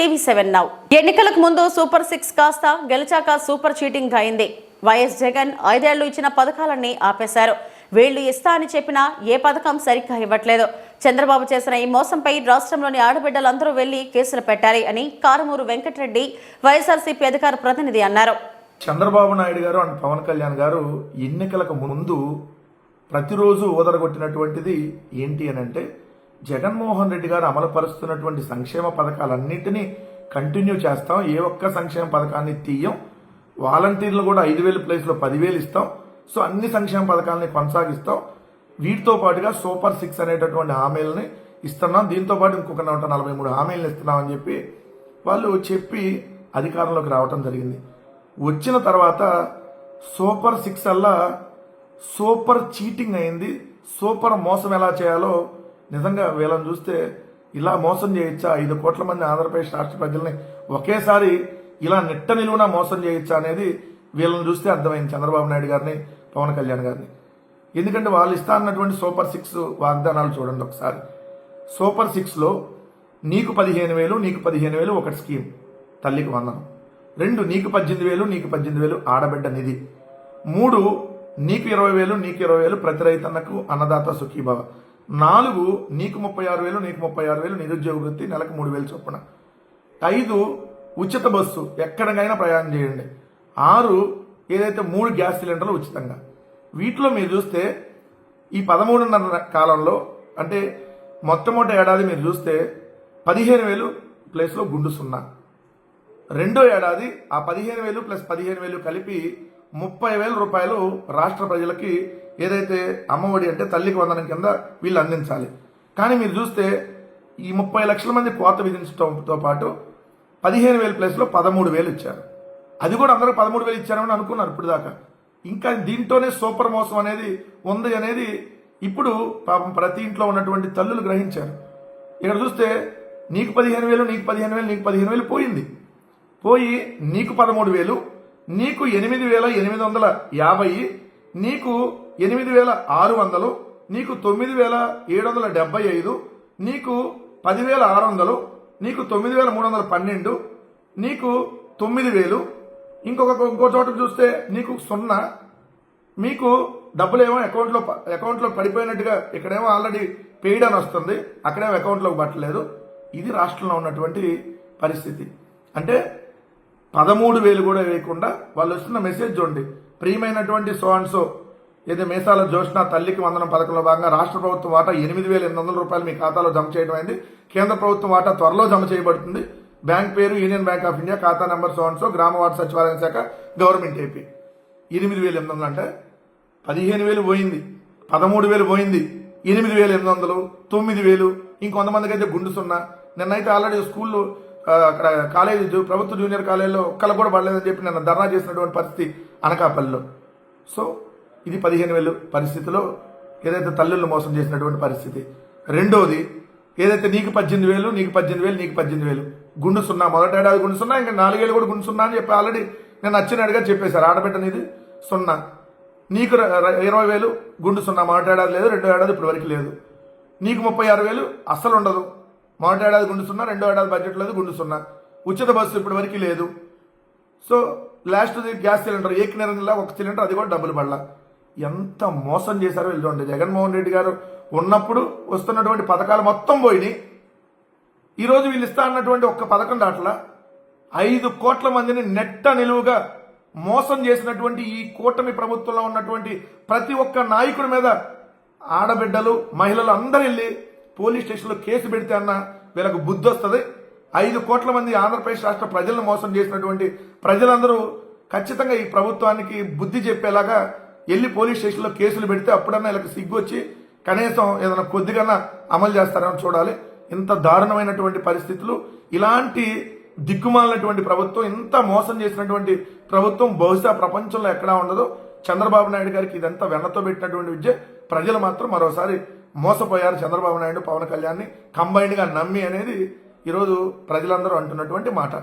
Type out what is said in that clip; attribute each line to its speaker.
Speaker 1: TV seven now. ఎన్నికలకు ముందు super six కాస్త గెలిచాక సూపర్ చీటింగ్ అయింది. వైఎస్ జగన్ ఐదేళ్ళు ఇచ్చిన పథకాలన్నీ ఆపేశారు. వీళ్ళు ఇస్తా అని చెప్పినా ఏ పథకం సరిగ్గా ఇవ్వట్లేదు. చంద్రబాబు చేసిన ఈ మోసంపై రాష్ట్రంలోని ఆడబిడ్డలందరూ వెళ్ళి కేసులు పెట్టాలి అని కారుమూరు వెంకటరెడ్డి వైఎస్ఆర్సీపీ అధికార ప్రతినిధి అన్నారు.
Speaker 2: చంద్రబాబు నాయుడు గారు అండ్ పవన్ కళ్యాణ్ గారు ఎన్నికలకు ముందు ప్రతిరోజు ఓదరగొట్టినటువంటిది ఏంటి అని అంటే జగన్మోహన్ రెడ్డి గారు అమలుపరుస్తున్నటువంటి సంక్షేమ పథకాలన్నింటినీ కంటిన్యూ చేస్తాం. ఏ ఒక్క సంక్షేమ పథకాన్ని తీయం. వాలంటీర్లు కూడా ఐదు వేలు ప్లేస్లో పదివేలు ఇస్తాం. సో అన్ని సంక్షేమ పథకాలని కొనసాగిస్తాం. వీటితో పాటుగా సూపర్ సిక్స్ అనేటటువంటి హామీలని ఇస్తున్నాం. దీంతో పాటు ఇంకొక నూట నలభై మూడు హామీలను ఇస్తున్నాం అని చెప్పి వాళ్ళు చెప్పి అధికారంలోకి రావటం జరిగింది. వచ్చిన తర్వాత సూపర్ సిక్స్ అల్లా సూపర్ చీటింగ్ అయింది. సూపర్ మోసం ఎలా చేయాలో నిజంగా వీళ్ళని చూస్తే ఇలా మోసం చేయొచ్చా? ఐదు కోట్ల మంది ఆంధ్రప్రదేశ్ రాష్ట్ర ప్రజల్ని ఒకేసారి ఇలా నిట్ట నిలువున మోసం చేయొచ్చా అనేది వీళ్ళని చూస్తే అర్థమైంది చంద్రబాబు నాయుడు గారిని పవన్ కళ్యాణ్ గారిని. ఎందుకంటే వాళ్ళు ఇస్తా అన్నటువంటి సూపర్ సిక్స్ వాగ్దానాలు చూడండి ఒకసారి. సూపర్ సిక్స్లో నీకు పదిహేను వేలు నీకు పదిహేను వేలు ఒకటి స్కీమ్ తల్లికి వందనం. రెండు నీకు పద్దెనిమిది వేలు నీకు పద్దెనిమిది వేలు ఆడబిడ్డ నిధి. మూడు నీకు ఇరవై వేలు నీకు ఇరవై వేలు ప్రతి రైతన్నకు అన్నదాత సుఖీభావ. నాలుగు నీకు ముప్పై ఆరు వేలు నీకు ముప్పై ఆరు వేలు నిరుద్యోగ వృత్తి నెలకు మూడు వేలు చొప్పున. ఐదు ఉచిత బస్సు ఎక్కడికైనా ప్రయాణం చేయండి. ఆరు ఏదైతే మూడు గ్యాస్ సిలిండర్లు ఉచితంగా. వీటిలో మీరు చూస్తే ఈ పదమూడున్నర కాలంలో అంటే మొట్టమొదటి ఏడాది మీరు చూస్తే పదిహేను వేలు ప్లేస్లో గుండు సున్నా. రెండో ఏడాది ఆ పదిహేను వేలు ప్లస్ పదిహేను వేలు కలిపి ముప్పై వేల రూపాయలు రాష్ట్ర ప్రజలకి ఏదైతే అమ్మఒడి అంటే తల్లికి వందనం కింద వీళ్ళు అందించాలి. కానీ మీరు చూస్తే ఈ ముప్పై లక్షల మంది కోత విధించడంతో పాటు పదిహేను వేల ప్లేస్లో పదమూడు వేలు ఇచ్చారు. అది కూడా అందరూ పదమూడు వేలు ఇచ్చారని అనుకున్నారు ఇప్పుడు దాకా ఇంకా దీంట్లోనే సూపర్ మోసం అనేది ఉంది అనేది ఇప్పుడు పాపం ప్రతి ఇంట్లో ఉన్నటువంటి తల్లులు గ్రహించారు. ఇక్కడ చూస్తే నీకు పదిహేను వేలు నీకు పదిహేను వేలు నీకు పదిహేను వేలు పోయింది. పోయి నీకు పదమూడు వేలు నీకు ఎనిమిది వేల ఎనిమిది వందల యాభై నీకు ఎనిమిది వేల ఆరు వందలు నీకు తొమ్మిది వేల ఏడు వందల డెబ్బై ఐదు నీకు పదివేల ఆరు వందలు నీకు తొమ్మిది వేల మూడు వందల పన్నెండు నీకు తొమ్మిది వేలు. ఇంకొక ఇంకో చోట చూస్తే నీకు సున్నా మీకు డబ్బులు ఏమో అకౌంట్లో అకౌంట్లో పడిపోయినట్టుగా ఇక్కడేమో ఆల్రెడీ పెయిడ్ అని వస్తుంది. అక్కడేమో అకౌంట్లోకి పట్టలేదు. ఇది రాష్ట్రంలో ఉన్నటువంటి పరిస్థితి. అంటే పదమూడు వేలు కూడా వేయకుండా వాళ్ళు వస్తున్న మెసేజ్ చూడండి. ప్రియమైనటువంటి సో అండ్ సో ఏదో మేసాల జోష్న తల్లికి వందనం పథకంలో భాగంగా రాష్ట్ర ప్రభుత్వం వాటా ఎనిమిది వేల ఎనిమిది వందల రూపాయలు మీ ఖాతాలో జమ చేయడం అయింది. కేంద్ర ప్రభుత్వం వాటా త్వరలో జమ చేయబడుతుంది. బ్యాంక్ పేరు యూనియన్ బ్యాంక్ ఆఫ్ ఇండియా ఖాతా నెంబర్ సో అండ్ సో గ్రామ వార్డు సచివాలయం శాఖ గవర్నమెంట్ ఏపీ. ఎనిమిది వేల ఎనిమిది వందలు అంటే పదిహేను వేలు పోయింది. పదమూడు వేలు పోయింది. ఎనిమిది వేల ఎనిమిది వందలు తొమ్మిది వేలు ఇంకొంతమందికి అయితే గుండు సున్నా. నిన్నైతే ఆల్రెడీ స్కూల్లో అక్కడ కాలేజీ జూ- ప్రభుత్వ జూనియర్ కాలేజీలో ఒక్కళ్ళు కూడా పడలేదని చెప్పి నన్ను ధర్నా చేసినటువంటి పరిస్థితి అనకాపల్లిలో. సో ఇది పదిహేను వేలు పరిస్థితిలో ఏదైతే తల్లులను మోసం చేసినటువంటి పరిస్థితి. రెండోది ఏదైతే నీకు పద్దెనిమిది వేలు నీకు పద్దెనిమిది వేలు నీకు పద్దెనిమిది వేలు. గుండు సున్నా మొదటి ఏడాది గుండు సున్నా ఇంకా నాలుగేళ్ళు కూడా గుండు సున్నా అని చెప్పి ఆల్రెడీ నేను నచ్చినట్టుగా చెప్పేశారు. ఆడబిడ్డనిది సున్నా. నీకు ఇరవై వేలు గుండు సున్నా మొదటి ఏడాది లేదు రెండో ఏడాది ఇప్పుడు వరకు లేదు. నీకు ముప్పై ఆరు వేలు అస్సలు ఉండదు. మొదటి ఏడాది గుండు సున్నా రెండో ఏడాది బడ్జెట్ లేదు గుండు సున్నా ఉచిత బస్సు ఇప్పటి వరకు లేదు. సో లాస్ట్ గ్యాస్ సిలిండర్ ఏక నెల ఒక సిలిండర్ అది కూడా డబ్బులు పడలా. ఎంత మోసం చేశారో ఎల్లుండి జగన్మోహన్ రెడ్డి గారు ఉన్నప్పుడు వస్తున్నటువంటి పథకాలు మొత్తం పోయినాయి. ఈరోజు వీళ్ళు ఇస్తా అన్నటువంటి ఒక్క పథకం దాట్లా. ఐదు కోట్ల మందిని నెట్ట నిలువుగా మోసం చేసినటువంటి ఈ కూటమి ప్రభుత్వంలో ఉన్నటువంటి ప్రతి ఒక్క నాయకుడి మీద ఆడబిడ్డలు మహిళలు అందరూ వెళ్ళి పోలీస్ స్టేషన్లో కేసు పెడితే అన్న వీళ్ళకు బుద్ధి వస్తుంది. ఐదు కోట్ల మంది ఆంధ్రప్రదేశ్ రాష్ట్ర ప్రజలను మోసం చేసినటువంటి ప్రజలందరూ ఖచ్చితంగా ఈ ప్రభుత్వానికి బుద్ధి చెప్పేలాగా వెళ్ళి పోలీస్ స్టేషన్లో కేసులు పెడితే అప్పుడన్నా వీళ్ళకి సిగ్గు వచ్చి కనీసం ఏదైనా కొద్దిగా అమలు చేస్తారని చూడాలి. ఇంత దారుణమైనటువంటి పరిస్థితులు. ఇలాంటి దిక్కుమాలినటువంటి ప్రభుత్వం ఇంత మోసం చేసినటువంటి ప్రభుత్వం బహుశా ప్రపంచంలో ఎక్కడా ఉండదు. చంద్రబాబు నాయుడు గారికి ఇదంతా వెన్నతో పెట్టినటువంటి విద్య. ప్రజలు మాత్రం మరోసారి మోసపోయారు చంద్రబాబు నాయుడు పవన్ కళ్యాణ్ని కంబైన్డ్గా నమ్మి అనేది ఈరోజు ప్రజలందరూ అంటున్నటువంటి మాట.